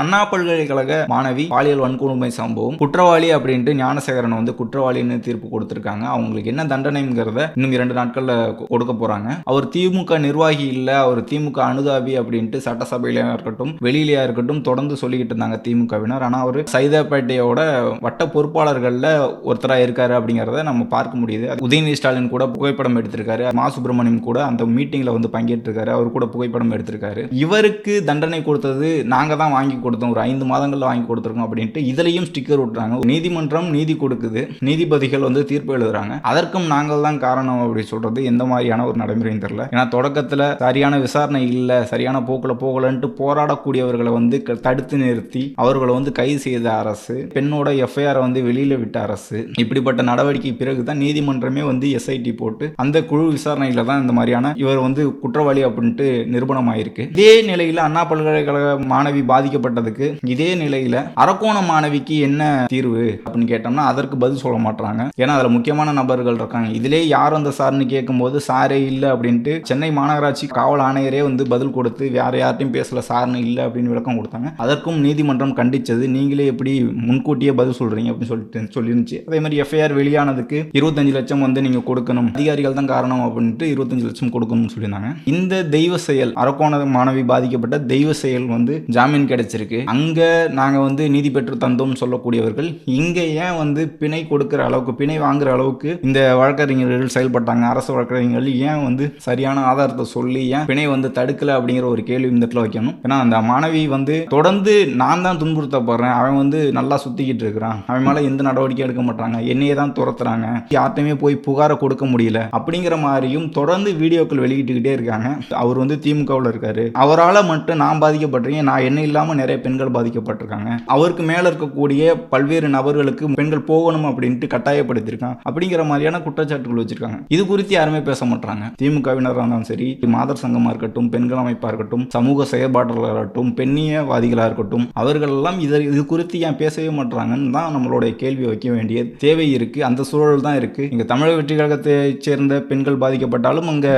அண்ணா பல்கலைக்கழக மாணவி பாலியல் வன்கொடுமை சம்பவம் குற்றவாளி அப்படின்ட்டு ஞானசேகரன் வந்து குற்றவாளின்னு தீர்ப்பு கொடுத்துருக்காங்க. அவங்களுக்கு என்ன தண்டனைங்கிறத இன்னும் இரண்டு நாட்களில் கொடுக்க போறாங்க. அவர் திமுக நிர்வாகி இல்லை அவர் திமுக அனுதாபி அப்படின்ட்டு சட்டசபையிலயா இருக்கட்டும் வெளியிலையாக இருக்கட்டும் தொடர்ந்து சொல்லிக்கிட்டு இருந்தாங்க திமுகவினர். ஆனால் அவர் சைதாப்பேட்டையோட வட்ட பொறுப்பாளர்களில் ஒருத்தராக இருக்காரு அப்படிங்கிறத நம்ம பார்க்க முடியுது. உதயநிதி ஸ்டாலின் கூட புகைப்படம் எடுத்திருக்காரு. மா சுப்பிரமணியம் கூட அந்த மீட்டிங்கில் வந்து பங்கேற்றிருக்காரு. அவர் கூட புகைப்படம் எடுத்திருக்காரு. இவருக்கு தண்டனை கொடுத்தது நாங்கள் தான் வாங்கி கொடுத்தோம் ஒரு ஐந்து மாதங்களில் வாங்கி கொடுத்துருக்கோம் அப்படின்ட்டு இதுலேயும் ஸ்டிக்கர் விட்டுறாங்க. நீதிமன்றம் நீதி கொடுக்குது நீதிபதிகள் வந்து தீர்ப்பு எழுதுறாங்க. அதற்கும் நாங்கள் தான் காரணம் அப்படி சொல்றது எந்த மாதிரியான ஒரு நடைமுறையும் தெரியல. ஏன்னா தொடக்கத்தில் சரியான விசாரணை இல்லை சரியான போக்கில் போகலன்ட்டு போராடக்கூடியவர்களை வந்து க- தடுத்து நிறுத்தி அவர்களை வந்து கைது செய்த அரசு பெண்ணோட எஃப்ஐஆர் வந்து வெளியில் விட்ட அரசு இப்படிப்பட்ட நடவடிக்கை பிறகு தான் நீதிமன்றமே வந்து எஸ்ஐடி போட்டு அந்த குழு விசாரணையில் தான் இந்த மாதிரியான இவர் வந்து குற்றவாளி அப்படின்ட்டு நிரூபணம் ஆயிருக்கு இதே நிலையில் அண்ணா பல்கலைக்கழக மாணவி பாதிக்கப்பட்ட பாதிக்கப்பட்டதுக்கு இதே நிலையில அரக்கோண மாணவிக்கு என்ன தீர்வு அப்படின்னு கேட்டோம்னா அதற்கு பதில் சொல்ல மாட்டாங்க ஏன்னா அதுல முக்கியமான நபர்கள் இருக்காங்க. இதிலே யார் அந்த சார்னு கேட்கும்போது சாரே இல்லை அப்படின்ட்டு சென்னை மாநகராட்சி காவல் ஆணையரே வந்து பதில் கொடுத்து வேற யார்ட்டையும் பேசல சார்னு இல்லை அப்படின்னு விளக்கம் கொடுத்தாங்க. அதற்கும் நீதிமன்றம் கண்டிச்சது நீங்களே எப்படி முன்கூட்டியே பதில் சொல்றீங்க? அப்படின்னு சொல்லிட்டு சொல்லிருந்துச்சு. அதே மாதிரி எஃப்ஐஆர் வெளியானதுக்கு இருபத்தஞ்சு லட்சம் வந்து நீங்க கொடுக்கணும். அதிகாரிகள் தான் காரணம் அப்படின்ட்டு இருபத்தஞ்சு லட்சம் கொடுக்கணும்னு சொல்லியிருந்தாங்க. இந்த தெய்வ செயல் அரக்கோண மாணவி பாதிக்கப்பட்ட தெய்வ செயல் வந்து ஜாமீன் கிடைச்சிருக்கு. அங்க நாங்க வந்து நீதி பெற்று தந்தோம்னு சொல்லக்கூடியவர்கள் இங்க ஏன் வந்து பிணை கொடுக்கிற அளவுக்கு பிணை வாங்குற அளவுக்கு இந்த வழக்கறிஞர்கள் செயல்பட்டாங்க? அரசு வழக்கறிஞர்கள் ஏன் வந்து சரியான ஆதாரத்தை சொல்லி ஏன் பிணை வந்து தடுக்கல அப்படிங்கிற ஒரு கேள்வி இந்த இடத்துல வைக்கணும். ஏன்னா அந்த மாணவி வந்து தொடர்ந்து நான் தான் துன்புறுத்தப்படுறேன் அவன் வந்து நல்லா சுத்திக்கிட்டு இருக்கிறான். அவன் மேல எந்த நடவடிக்கை எடுக்க மாட்டாங்க. என்னையே தான் துரத்துறாங்க. யார்ட்டையுமே போய் புகாரை கொடுக்க முடியல. அப்படிங்கிற மாதிரியும் தொடர்ந்து வீடியோக்கள் வெளியிட்டுக்கிட்டே இருக்காங்க. அவர் வந்து திமுகவில் இருக்காரு. அவரால் மட்டும் நான் பாதிக்கப்படுறேன் நான் என்ன இல்லாமல் நிறைய பெண்கள் பாதிக்கப்பட்டிருக்காங்க. அவருக்கு மேலே இருக்கக்கூடிய பல்வேறு நபர்களுக்கு பெண்கள் போகணும் அப்படின்ட்டு கட்டாயப்படுத்தியிருக்கான் அப்படிங்கிற மாதிரியான குற்றச்சாட்டுகள் வச்சிருக்காங்க. இது குறித்து யாருமே பேச மாட்டாங்க திமுகவினராக இருந்தாலும் சரி மாதர் சங்கமாக இருக்கட்டும் பெண்கள் அமைப்பாக இருக்கட்டும் சமூக செயற்பாட்டாளர்களாக இருக்கட்டும் பெண்ணியவாதிகளாக இருக்கட்டும் அவர்கள் எல்லாம் இதை இது குறித்து ஏன் பேசவே மாட்டாங்கன்னு தான் நம்மளுடைய கேள்வி வைக்க வேண்டிய தேவை இருக்கு. அந்த சூழல் தான் இருக்கு. இங்க தமிழக வெற்றி கழகத்தை சேர்ந்த பெண்கள் பாதிக்கப்பட்டாலும் அங்க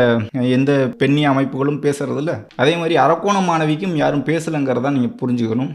எந்த பெண்ணிய அமைப்புகளும் பேசுறதில்ல. அதே மாதிரி அரக்கோண மாணவிக்கும் யாரும் பேசலங்கிறதா நீங்க புரிஞ்சுக்கணும்